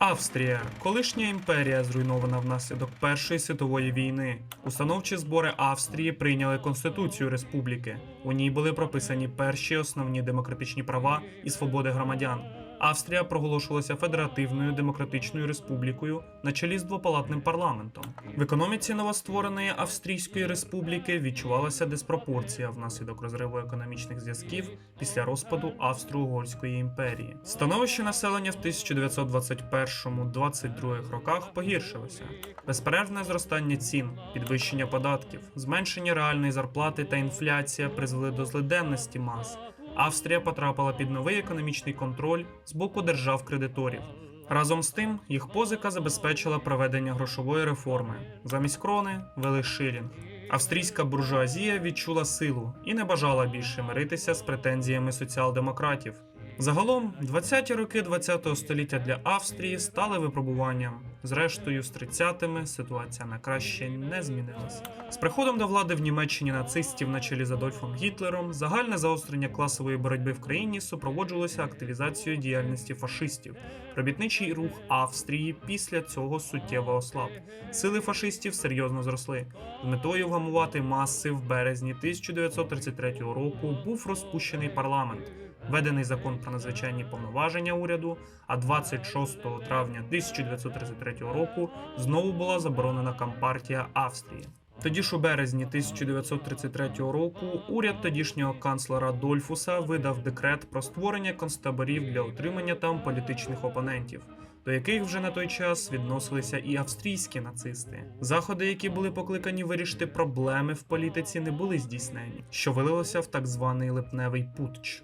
Австрія, колишня імперія, зруйнована внаслідок Першої світової війни. Установчі збори Австрії прийняли Конституцію республіки. У ній були прописані перші основні демократичні права і свободи громадян. Австрія проголошувалася федеративною демократичною республікою на чолі з двопалатним парламентом. В економіці новоствореної Австрійської республіки відчувалася диспропорція внаслідок розриву економічних зв'язків після розпаду Австро-Угорської імперії. Становище населення в 1921-22 роках погіршилося. Безперервне зростання цін, підвищення податків, зменшення реальної зарплати та інфляція призвели до злиденності мас. Австрія потрапила під новий економічний контроль з боку держав-кредиторів. Разом з тим, їх позика забезпечила проведення грошової реформи. Замість крони вели шилінг. Австрійська буржуазія відчула силу і не бажала більше миритися з претензіями соціал-демократів. Загалом, 20-ті роки 20-го століття для Австрії стали випробуванням. Зрештою, з 30-ми ситуація на краще не змінилася. З приходом до влади в Німеччині нацистів на чолі з Адольфом Гітлером загальне заострення класової боротьби в країні супроводжувалося активізацією діяльності фашистів. Робітничий рух Австрії після цього суттєво ослаб. Сили фашистів серйозно зросли. З метою вгамувати маси в березні 1933 року був розпущений парламент. Введений закон про надзвичайні повноваження уряду, а 26 травня 1933 року знову була заборонена Компартія Австрії. Тоді ж у березні 1933 року уряд тодішнього канцлера Дольфуса видав декрет про створення концтаборів для утримання там політичних опонентів, до яких вже на той час відносилися і австрійські нацисти. Заходи, які були покликані вирішити проблеми в політиці, не були здійснені, що вилилося в так званий липневий путч.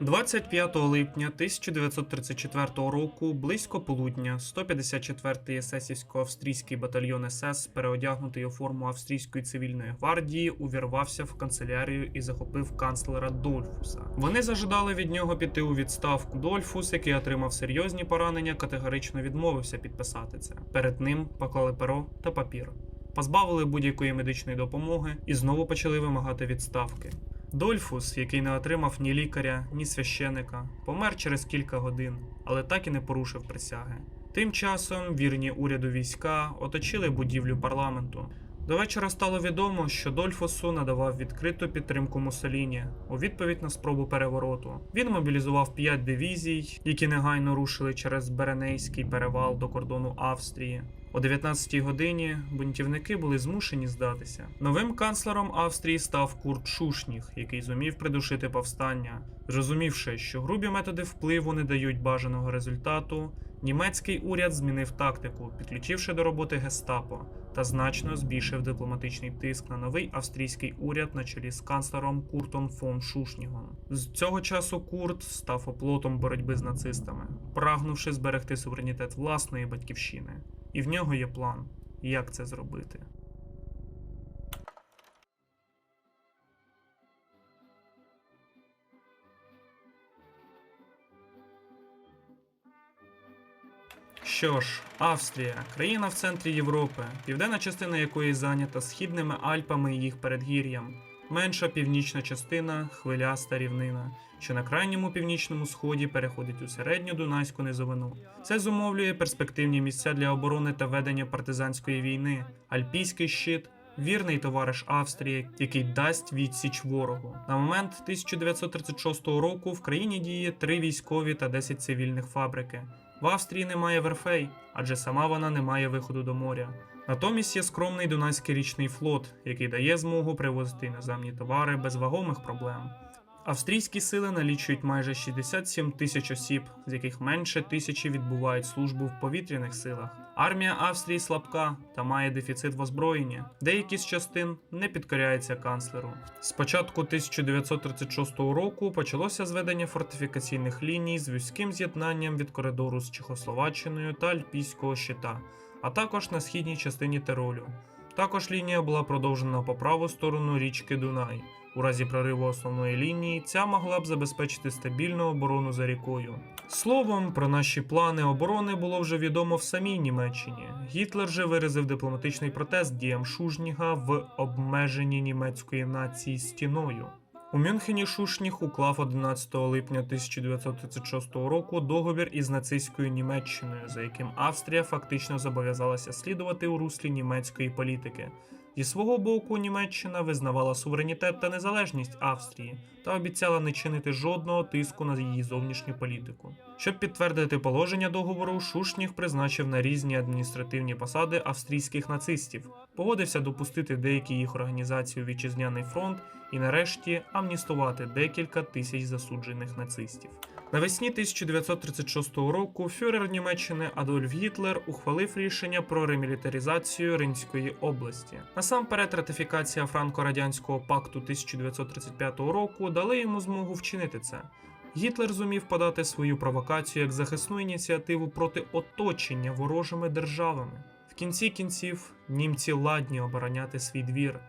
25 липня 1934 року, близько полудня, 154-й есесівсько-австрійський батальйон СС, переодягнутий у форму австрійської цивільної гвардії, увірвався в канцелярію і захопив канцлера Дольфуса. Вони зажадали від нього піти у відставку. Дольфус, який отримав серйозні поранення, категорично відмовився підписати це. Перед ним поклали перо та папір, позбавили будь-якої медичної допомоги і знову почали вимагати відставки. Дольфус, який не отримав ні лікаря, ні священика, помер через кілька годин, але так і не порушив присяги. Тим часом вірні уряду війська оточили будівлю парламенту. До вечора стало відомо, що Дольфусу надавав відкриту підтримку Муссоліні у відповідь на спробу перевороту. Він мобілізував п'ять дивізій, які негайно рушили через Беренейський перевал до кордону Австрії. О 19-й годині бунтівники були змушені здатися. Новим канцлером Австрії став Курт Шушніх, який зумів придушити повстання. Зрозумівши, що грубі методи впливу не дають бажаного результату, німецький уряд змінив тактику, підключивши до роботи гестапо, та значно збільшив дипломатичний тиск на новий австрійський уряд на чолі з канцлером Куртом фон Шушнігом. З цього часу Курт став оплотом боротьби з нацистами, прагнувши зберегти суверенітет власної батьківщини. І в нього є план, як це зробити. Що ж, Австрія, країна в центрі Європи, південна частина якої зайнята східними Альпами і їх передгір'ям, менша північна частина хвиляста рівнина, що на крайньому північному сході переходить у середню Дунайську низовину. Це зумовлює перспективні місця для оборони та ведення партизанської війни, альпійський щит. Вірний товариш Австрії, який дасть відсіч ворогу. На момент 1936 року в країні діє три військові та 10 цивільних фабрики. В Австрії немає верфей, адже сама вона не має виходу до моря. Натомість є скромний Дунайський річний флот, який дає змогу привозити іноземні товари без вагомих проблем. Австрійські сили налічують майже 67 тисяч осіб, з яких менше тисячі відбувають службу в повітряних силах. Армія Австрії слабка та має дефіцит в озброєнні. Деякі з частин не підкоряються канцлеру. З початку 1936 року почалося зведення фортифікаційних ліній з вузьким з'єднанням від коридору з Чехословаччиною та Альпійського щита, а також на східній частині Тиролю. Також лінія була продовжена по праву сторону річки Дунай. У разі прориву основної лінії ця могла б забезпечити стабільну оборону за рікою. Словом, про наші плани оборони було вже відомо в самій Німеччині. Гітлер же виразив дипломатичний протест діям Шужніга в обмеженні німецької нації стіною. У Мюнхені Шушніх уклав 11 липня 1936 року договір із нацистською Німеччиною, за яким Австрія фактично зобов'язалася слідувати у руслі німецької політики. Зі свого боку, Німеччина визнавала суверенітет та незалежність Австрії та обіцяла не чинити жодного тиску на її зовнішню політику. Щоб підтвердити положення договору, Шушніх призначив на різні адміністративні посади австрійських нацистів, погодився допустити деякі їх організації у вітчизняний фронт і нарешті амністувати декілька тисяч засуджених нацистів. Навесні 1936 року фюрер Німеччини Адольф Гітлер ухвалив рішення про ремілітаризацію Римської області. Насамперед, ратифікація франко-радянського пакту 1935 року дали йому змогу вчинити це. Гітлер зумів подати свою провокацію як захисну ініціативу проти оточення ворожими державами. В кінці кінців німці ладні обороняти свій двір.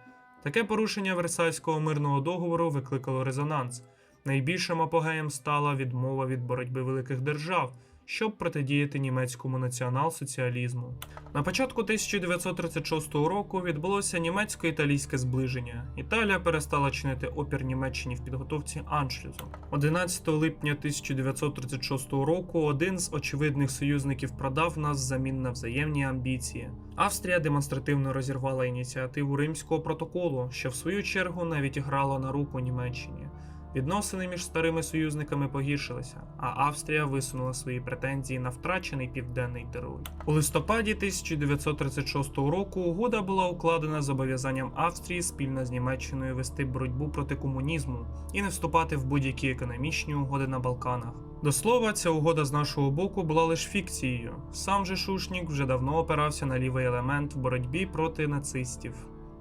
Таке порушення Версальського мирного договору викликало резонанс. Найбільшим апогеєм стала відмова від боротьби великих держав, щоб протидіяти німецькому націонал-соціалізму. На початку 1936 року відбулося німецько-італійське зближення. Італія перестала чинити опір Німеччині в підготовці аншлюзу. 11 липня 1936 року один з очевидних союзників продав нас взамін на взаємні амбіції. Австрія демонстративно розірвала ініціативу Римського протоколу, що в свою чергу навіть грало на руку Німеччині. Відносини між старими союзниками погіршилися, а Австрія висунула свої претензії на втрачений південний Тироль. У листопаді 1936 року угода була укладена зобов'язанням Австрії спільно з Німеччиною вести боротьбу проти комунізму і не вступати в будь-які економічні угоди на Балканах. До слова, ця угода з нашого боку була лише фікцією. Сам же Шушнік вже давно опирався на лівий елемент в боротьбі проти нацистів.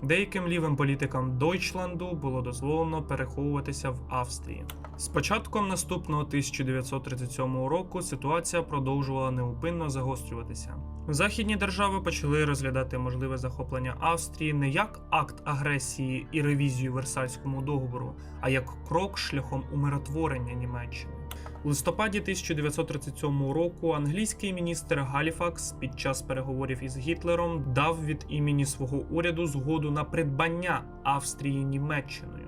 Деяким лівим політикам Дойчланду було дозволено переховуватися в Австрії. З початком наступного 1937 року ситуація продовжувала неупинно загострюватися. Західні держави почали розглядати можливе захоплення Австрії не як акт агресії і ревізію Версальському договору, а як крок шляхом умиротворення Німеччини. У листопаді 1937 року англійський міністр Галіфакс під час переговорів із Гітлером дав від імені свого уряду згоду на придбання Австрії Німеччиною.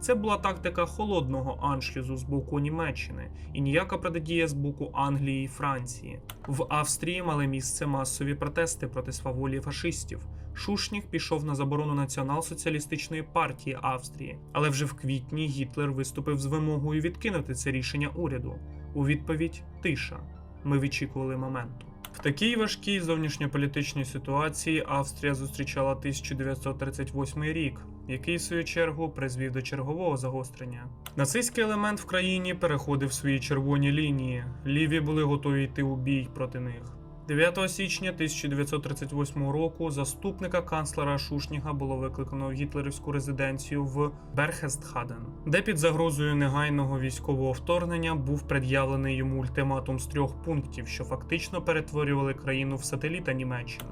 Це була тактика холодного аншлюзу з боку Німеччини і ніяка протидія з боку Англії і Франції. В Австрії мали місце масові протести проти сваволі фашистів. Шушніх пішов на заборону націонал-соціалістичної партії Австрії, але вже в квітні Гітлер виступив з вимогою відкинути це рішення уряду. У відповідь тиша. Ми відчікували моменту. В такій важкій зовнішньополітичній ситуації Австрія зустрічала 1938 рік, який в свою чергу призвів до чергового загострення. Нацистський елемент в країні переходив свої червоні лінії. Ліві були готові йти у бій проти них. 9 січня 1938 року заступника канцлера Шушніга було викликано в гітлерівську резиденцію в Берхестхаден, де під загрозою негайного військового вторгнення був пред'явлений йому ультиматум з трьох пунктів, що фактично перетворювали країну в сателіта Німеччини.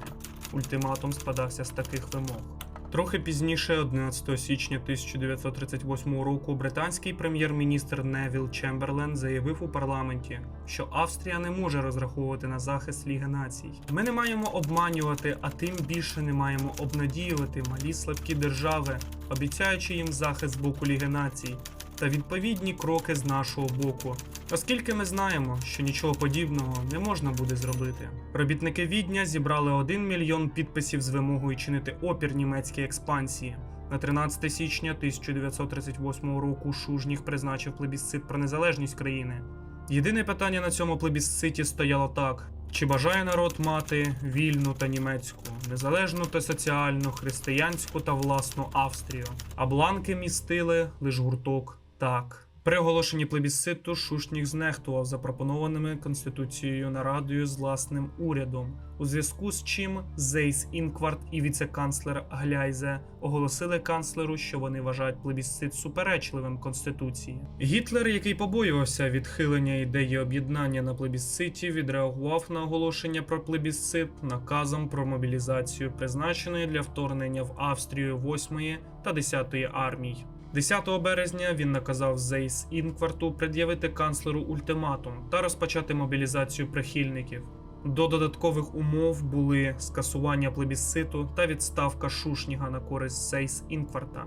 Ультиматум складався з таких вимог. Трохи пізніше, 11 січня 1938 року, британський прем'єр-міністр Невіл Чемберлен заявив у парламенті, що Австрія не може розраховувати на захист Ліги націй. Ми не маємо обманювати, а тим більше не маємо обнадіювати малі слабкі держави, обіцяючи їм захист з боку Ліги націй. Та відповідні кроки з нашого боку, оскільки ми знаємо, що нічого подібного не можна буде зробити. Робітники Відня зібрали 1 мільйон підписів з вимогою чинити опір німецькій експансії. На 13 січня 1938 року Шужніх призначив плебісцит про незалежність країни. Єдине питання на цьому плебісциті стояло так: чи бажає народ мати вільну та німецьку, незалежну та соціальну, християнську та власну Австрію, а бланки містили лише гурток так. При оголошенні плебісциту Шушніх знехтував запропонованими конституцією нарадою з власним урядом, у зв'язку з чим Зейс Інкварт і віце-канцлер Гляйзе оголосили канцлеру, що вони вважають плебісцит суперечливим конституції. Гітлер, який побоювався відхилення ідеї об'єднання на плебісциті, відреагував на оголошення про плебісцит наказом про мобілізацію, призначеної для вторгнення в Австрію 8 та 10 армій. 10 березня він наказав Зейс Інкварту пред'явити канцлеру ультиматум та розпочати мобілізацію прихильників. До додаткових умов були скасування плебісциту та відставка Шушніга на користь Зейс Інкварта.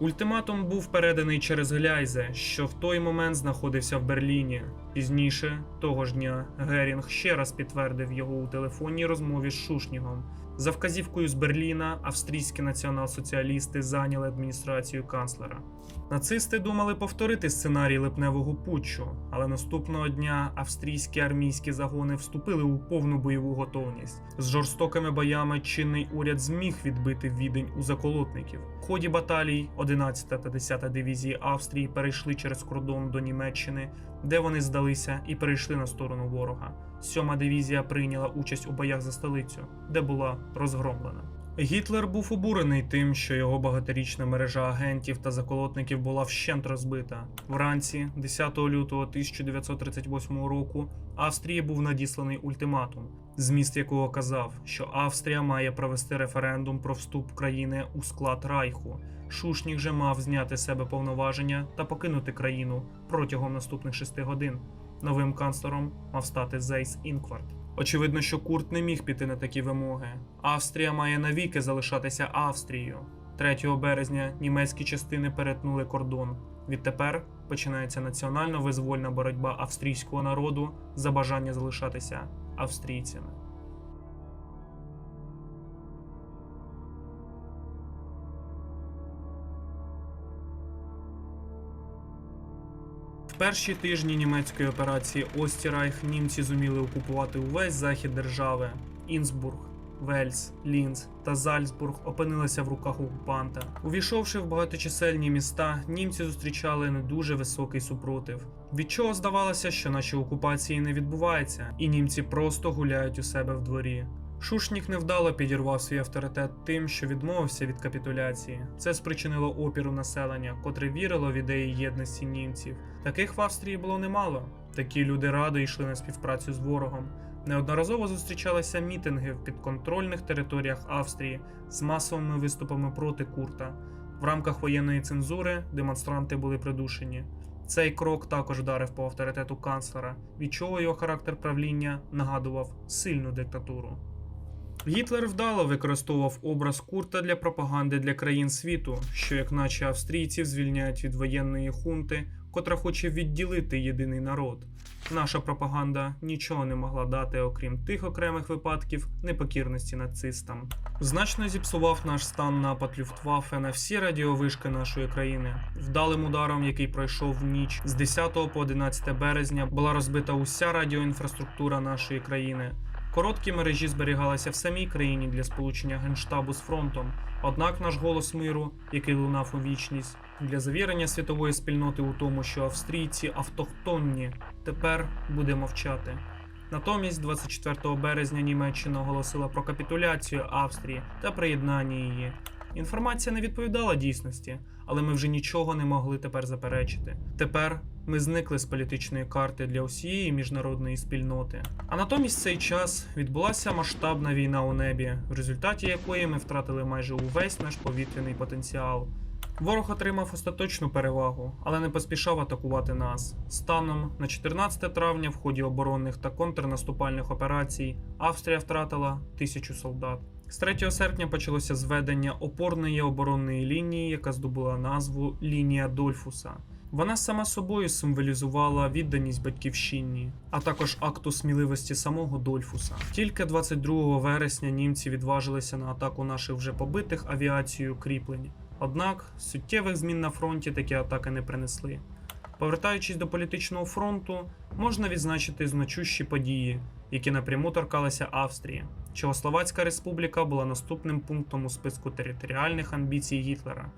Ультиматум був переданий через Гляйзе, що в той момент знаходився в Берліні. Пізніше того ж дня Герінг ще раз підтвердив його у телефонній розмові з Шушнігом. За вказівкою з Берліна австрійські націонал-соціалісти зайняли адміністрацію канцлера. Нацисти думали повторити сценарій липневого путчу, але наступного дня австрійські армійські загони вступили у повну бойову готовність. З жорстокими боями чинний уряд зміг відбити відень у заколотників. В ході баталій 11 та 10 дивізії Австрії перейшли через кордон до Німеччини, де вони здалися і перейшли на сторону ворога. Сьома дивізія прийняла участь у боях за столицю, де була розгромлена. Гітлер був обурений тим, що його багаторічна мережа агентів та заколотників була вщент розбита. Вранці, 10 лютого 1938 року, Австрії був надісланий ультиматум, зміст якого казав, що Австрія має провести референдум про вступ країни у склад Райху. Шушнік же мав зняти себе повноваження та покинути країну протягом наступних шести годин. Новим канцлером мав стати Зейс Інкварт. Очевидно, що Курт не міг піти на такі вимоги. Австрія має навіки залишатися Австрією. 3 березня німецькі частини перетнули кордон. Відтепер починається національно-визвольна боротьба австрійського народу за бажання залишатися австрійцями. Перші тижні німецької операції Остірайх німці зуміли окупувати увесь захід держави. Інсбург, Вельс, Лінц та Зальцбург опинилися в руках окупанта. Увійшовши в багаточисельні міста, німці зустрічали не дуже високий супротив, від чого здавалося, що наші окупації не відбуваються, і німці просто гуляють у себе в дворі. Шушнік невдало підірвав свій авторитет тим, що відмовився від капітуляції. Це спричинило опіру населення, котре вірило в ідеї єдності німців. Таких в Австрії було немало. Такі люди радо йшли на співпрацю з ворогом. Неодноразово зустрічалися мітинги в підконтрольних територіях Австрії з масовими виступами проти Курта. В рамках воєнної цензури демонстранти були придушені. Цей крок також вдарив по авторитету канцлера, від чого його характер правління нагадував сильну диктатуру. Гітлер вдало використовував образ Курта для пропаганди для країн світу, що, як наче австрійців, звільняють від воєнної хунти, котра хоче відділити єдиний народ. Наша пропаганда нічого не могла дати, окрім тих окремих випадків непокірності нацистам. Значно зіпсував наш стан напад Люфтваффе на всі радіовишки нашої країни. Вдалим ударом, який пройшов ніч з 10 по 11 березня, була розбита уся радіоінфраструктура нашої країни. Короткі мережі зберігалися в самій країні для сполучення генштабу з фронтом. Однак наш голос миру, який лунав у вічність, для завірення світової спільноти у тому, що австрійці автохтонні, тепер буде мовчати. Натомість, 24 березня Німеччина оголосила про капітуляцію Австрії та приєднання її. Інформація не відповідала дійсності, але ми вже нічого не могли тепер заперечити. Тепер ми зникли з політичної карти для усієї міжнародної спільноти. А натомість цей час відбулася масштабна війна у небі, в результаті якої ми втратили майже увесь наш повітряний потенціал. Ворог отримав остаточну перевагу, але не поспішав атакувати нас. Станом на 14 травня, в ході оборонних та контрнаступальних операцій, Австрія втратила тисячу солдат. З 3 серпня почалося зведення опорної оборонної лінії, яка здобула назву Лінія Дольфуса. Вона сама собою символізувала відданість батьківщині, а також акту сміливості самого Дольфуса. Тільки 22 вересня німці відважилися на атаку наших вже побитих авіацією кріплень. Однак суттєвих змін на фронті такі атаки не принесли. Повертаючись до політичного фронту, можна відзначити значущі події, які напряму торкалися Австрії. Чехословацька республіка була наступним пунктом у списку територіальних амбіцій Гітлера.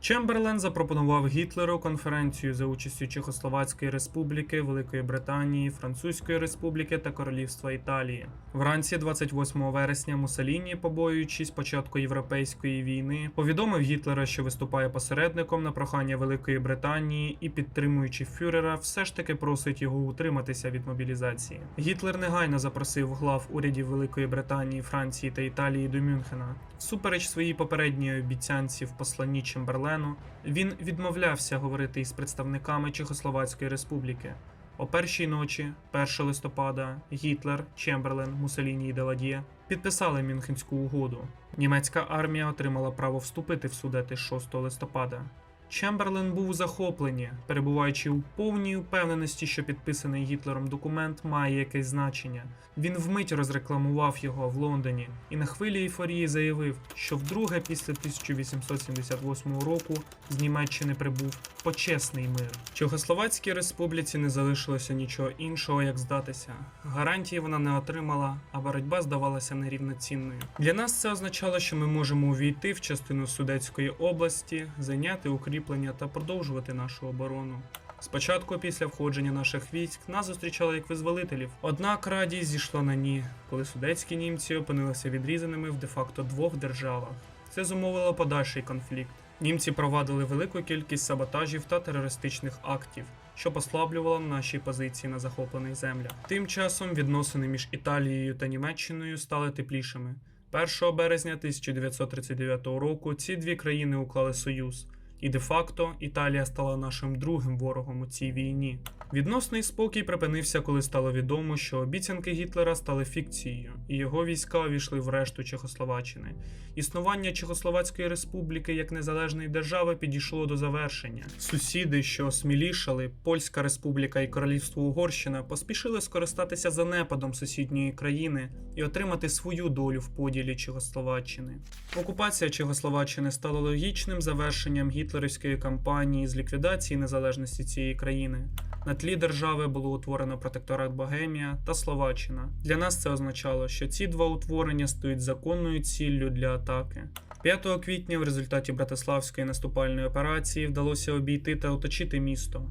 Чемберлен запропонував Гітлеру конференцію за участю Чехословацької республіки, Великої Британії, Французької республіки та Королівства Італії. Вранці 28 вересня Муссоліні, побоюючись початку європейської війни, повідомив Гітлера, що виступає посередником на прохання Великої Британії і, підтримуючи фюрера, все ж таки просить його утриматися від мобілізації. Гітлер негайно запросив глав урядів Великої Британії, Франції та Італії до Мюнхена. Всупереч своїй попередньої обіцянці в посланні Чемберлену, він відмовлявся говорити із представниками Чехословацької республіки. О першій ночі, 1 листопада, Гітлер, Чемберлен, Муссоліні і Деладє підписали Мюнхенську угоду. Німецька армія отримала право вступити в Судети 6 листопада. Чемберлен був у захопленні, перебуваючи у повній упевненості, що підписаний Гітлером документ має якесь значення. Він вмить розрекламував його в Лондоні і на хвилі ейфорії заявив, що вдруге після 1878 року з Німеччини прибув почесний мир. Чехословацькій республіці не залишилося нічого іншого, як здатися. Гарантії вона не отримала, а боротьба здавалася нерівноцінною. Для нас це означало, що ми можемо увійти в частину Судетської області, зайняти укріплення та продовжувати нашу оборону. Спочатку, після входження наших військ, нас зустрічали як визволителів. Однак радість зійшла на ні, коли судетські німці опинилися відрізаними в де-факто двох державах. Це зумовило подальший конфлікт. Німці провадили велику кількість саботажів та терористичних актів, що послаблювало наші позиції на захоплених землях. Тим часом відносини між Італією та Німеччиною стали теплішими. 1 березня 1939 року ці дві країни уклали союз, і де-факто Італія стала нашим другим ворогом у цій війні. Відносний спокій припинився, коли стало відомо, що обіцянки Гітлера стали фікцією, і його війська увійшли в решту Чехословаччини. Існування Чехословацької республіки як незалежної держави підійшло до завершення. Сусіди, що осмілішали, Польська республіка і Королівство Угорщина поспішили скористатися занепадом сусідньої країни і отримати свою долю в поділі Чехословаччини. Окупація Чехословаччини стала логічним завершенням гітлерівської кампанії з ліквідації незалежності цієї країни. На тлі держави було утворено протекторат Богемія та Словаччина. Для нас це означало, що ці два утворення стають законною ціллю для атаки. 5 квітня в результаті Братиславської наступальної операції вдалося обійти та оточити місто.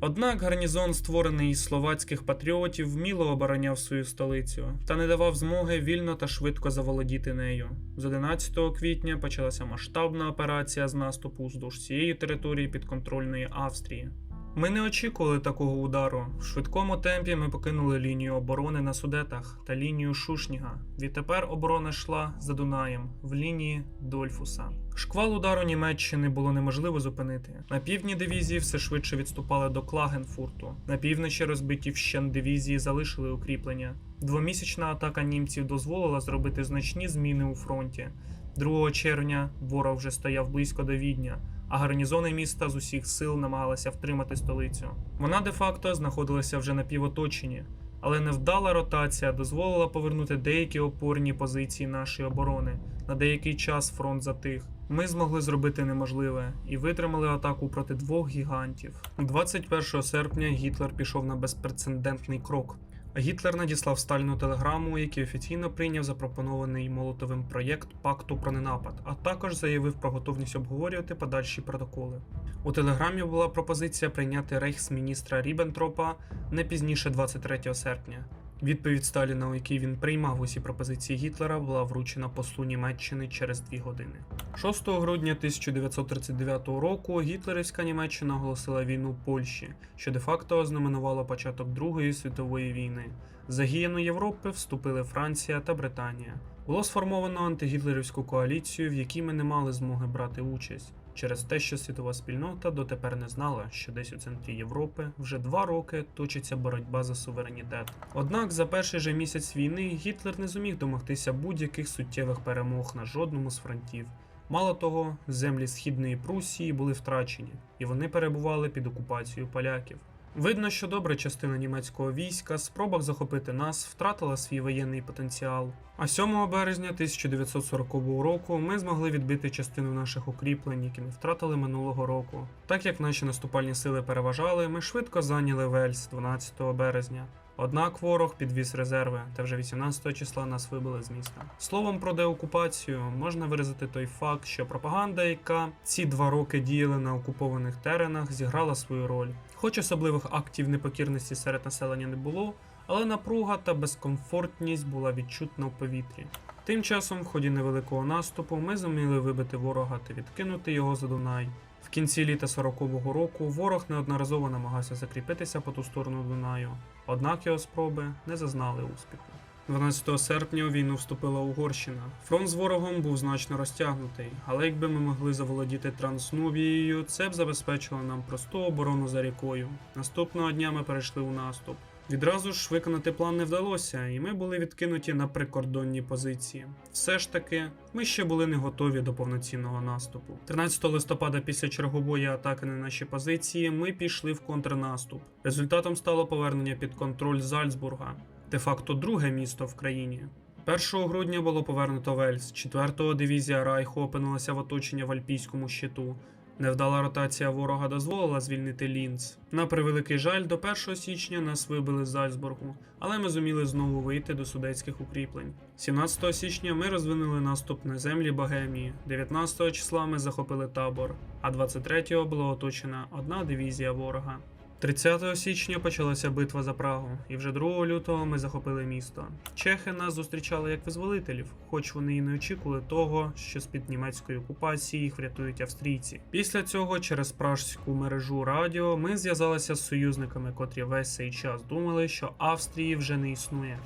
Однак гарнізон, створений із словацьких патріотів, вміло обороняв свою столицю та не давав змоги вільно та швидко заволодіти нею. З 11 квітня почалася масштабна операція з наступу вздовж цієї території підконтрольної Австрії. Ми не очікували такого удару. В швидкому темпі ми покинули лінію оборони на Судетах та лінію Шушніга. Відтепер оборона йшла за Дунаєм в лінії Дольфуса. Шквал удару Німеччини було неможливо зупинити. На півдні дивізії все швидше відступали до Клагенфурту. На півночі розбиті вщен дивізії залишили укріплення. Двомісячна атака німців дозволила зробити значні зміни у фронті. 2 червня ворог вже стояв близько до Відня а гарнізони міста з усіх сил намагалися втримати столицю. Вона де-факто знаходилася вже на півоточенні, але невдала ротація дозволила повернути деякі опорні позиції нашої оборони. На деякий час фронт затих. Ми змогли зробити неможливе і витримали атаку проти двох гігантів. 21 серпня Гітлер пішов на безпрецедентний крок. Гітлер надіслав Сталіну телеграму, який офіційно прийняв запропонований Молотовим проєкт пакту про ненапад, а також заявив про готовність обговорювати подальші протоколи. У телеграмі була пропозиція прийняти рейхсміністра Ріббентропа не пізніше 23 серпня. Відповідь Сталіна, у якій він приймав усі пропозиції Гітлера, була вручена послу Німеччини через дві години. 6 грудня 1939 року гітлерівська Німеччина оголосила війну Польщі, що де-факто ознаменувало початок Другої світової війни. За гієну Європи вступили Франція та Британія. Було сформовано антигітлерівську коаліцію, в якій ми не мали змоги брати участь. Через те, що світова спільнота дотепер не знала, що десь у центрі Європи вже два роки точиться боротьба за суверенітет. Однак за перший же місяць війни Гітлер не зумів домогтися будь-яких суттєвих перемог на жодному з фронтів. Мало того, землі східної Прусії були втрачені, і вони перебували під окупацією поляків. Видно, що добра частина німецького війська в спробах захопити нас втратила свій воєнний потенціал. А 7 березня 1940 року ми змогли відбити частину наших укріплень, які ми втратили минулого року. Так як наші наступальні сили переважали, ми швидко зайняли Вельс 12 березня. Однак ворог підвіз резерви, та вже 18 числа нас вибили з міста. Словом про деокупацію можна виразити той факт, що пропаганда, яка ці два роки діяла на окупованих теренах, зіграла свою роль. Хоч особливих актів непокірності серед населення не було, але напруга та безкомфортність була відчутна в повітрі. Тим часом, в ході невеликого наступу, ми зуміли вибити ворога та відкинути його за Дунай. В кінці літа 40-го року ворог неодноразово намагався закріпитися по ту сторону Дунаю, однак його спроби не зазнали успіху. 12 серпня у війну вступила Угорщина. Фронт з ворогом був значно розтягнутий, але якби ми могли заволодіти Транснубією, це б забезпечило нам просту оборону за рікою. Наступного дня ми перейшли у наступ. Відразу ж виконати план не вдалося, і ми були відкинуті на прикордонні позиції. Все ж таки, ми ще були не готові до повноцінного наступу. 13 листопада, після чергової атаки на наші позиції, ми пішли в контрнаступ. Результатом стало повернення під контроль Зальцбурга, де-факто друге місто в країні. 1 грудня було повернуто Вельс, 4-го дивізія Райху опинилася в оточенні в Альпійському щиту. Невдала ротація ворога дозволила звільнити Лінц. На превеликий жаль, до 1 січня нас вибили з Зальцбургу, але ми зуміли знову вийти до судецьких укріплень. 17 січня ми розвинули наступ на землі Богемії, 19 числа ми захопили табор, а 23-го була оточена одна дивізія ворога. 30 січня почалася битва за Прагу, і вже 2 лютого ми захопили місто. Чехи нас зустрічали як визволителів, хоч вони і не очікували того, що з-під німецької окупації їх врятують австрійці. Після цього, через пражську мережу радіо, ми зв'язалися з союзниками, котрі весь цей час думали, що Австрії вже не існує.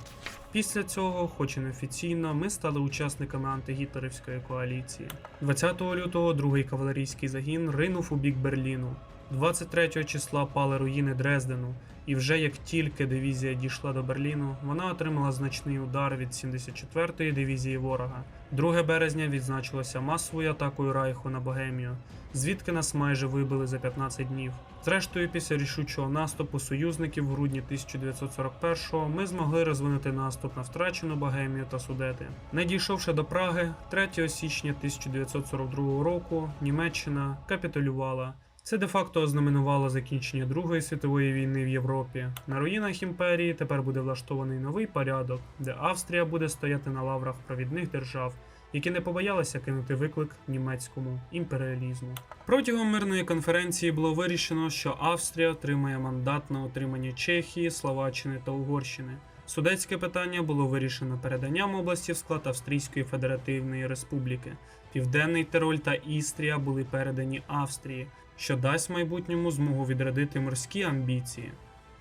Після цього, хоч і неофіційно, ми стали учасниками антигітлерівської коаліції. 20 лютого другий кавалерійський загін ринув у бік Берліну. 23 числа пали руїни Дрездену, і вже як тільки дивізія дійшла до Берліну, вона отримала значний удар від 74-ї дивізії ворога. 2 березня відзначилося масовою атакою Райху на Богемію, звідки нас майже вибили за 15 днів. Зрештою, після рішучого наступу союзників в грудні 1941-го ми змогли розвинути наступ на втрачену Богемію та Судети. Не дійшовши до Праги, 3 січня 1942 року Німеччина капітулювала. Це де-факто ознаменувало закінчення Другої світової війни в Європі. На руїнах імперії тепер буде влаштований новий порядок, де Австрія буде стояти на лаврах провідних держав, які не побоялися кинути виклик німецькому імперіалізму. Протягом мирної конференції було вирішено, що Австрія отримає мандат на отримання Чехії, Словаччини та Угорщини. Судецьке питання було вирішено переданням області в склад Австрійської Федеративної Республіки. Південний Тироль та Істрія були передані Австрії, що дасть майбутньому змогу відродити морські амбіції.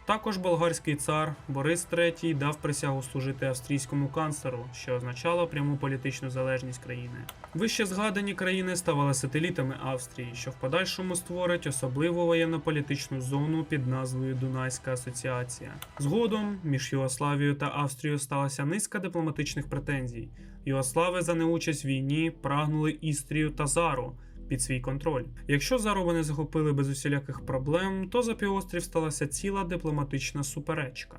Також болгарський цар Борис III дав присягу служити австрійському канцлеру, що означало пряму політичну залежність країни. Вище згадані країни ставали сателітами Австрії, що в подальшому створить особливу воєнно-політичну зону під назвою Дунайська асоціація. Згодом між Югославією та Австрією сталася низка дипломатичних претензій. Югослави за неучасть в війні прагнули Істрію та Зару під свій контроль. Якщо зару вони захопили без усіляких проблем, то за півострів сталася ціла дипломатична суперечка.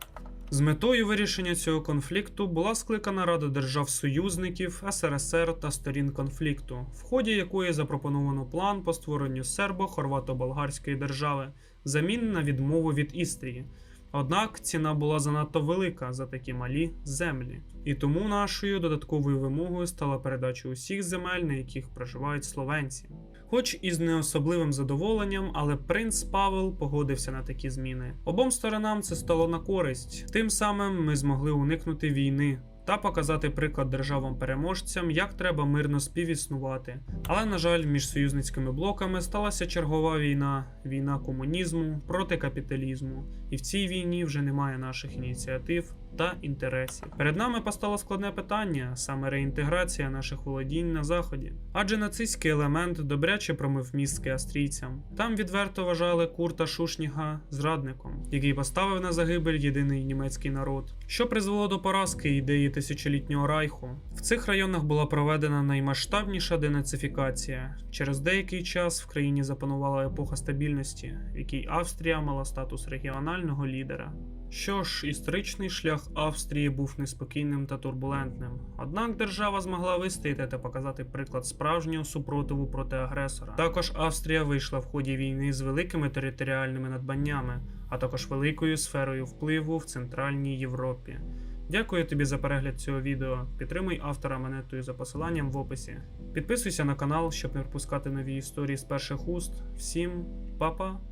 З метою вирішення цього конфлікту була скликана Рада держав-союзників СРСР та сторін конфлікту, в ході якої запропоновано план по створенню сербо-хорвато-болгарської держави замін на відмову від Істрії. Однак ціна була занадто велика за такі малі землі, і тому нашою додатковою вимогою стала передача усіх земель, на яких проживають словенці. Хоч і з неособливим задоволенням, але принц Павел погодився на такі зміни. Обом сторонам це стало на користь. Тим самим ми змогли уникнути війни та показати приклад державам-переможцям, як треба мирно співіснувати. Але, на жаль, між союзницькими блоками сталася чергова війна, війна комунізму проти капіталізму. І в цій війні вже немає наших ініціатив та інтересів. Перед нами постало складне питання, саме реінтеграція наших володінь на заході. Адже нацистський елемент добряче промив мізки австрійцям. Там відверто вважали Курта Шушніга зрадником, який поставив на загибель єдиний німецький народ, що призвело до поразки ідеї тисячолітнього райху. В цих районах була проведена наймасштабніша денацифікація. Через деякий час в країні запанувала епоха стабільності, в якій Австрія мала статус регіонального лідера. Що ж, історичний шлях Австрії був неспокійним та турбулентним. Однак держава змогла вистояти та показати приклад справжнього супротиву проти агресора. Також Австрія вийшла в ході війни з великими територіальними надбаннями, а також великою сферою впливу в Центральній Європі. Дякую тобі за перегляд цього відео. Підтримуй автора монетою за посиланням в описі. Підписуйся на канал, щоб не пропускати нові історії з перших уст. Всім па-па!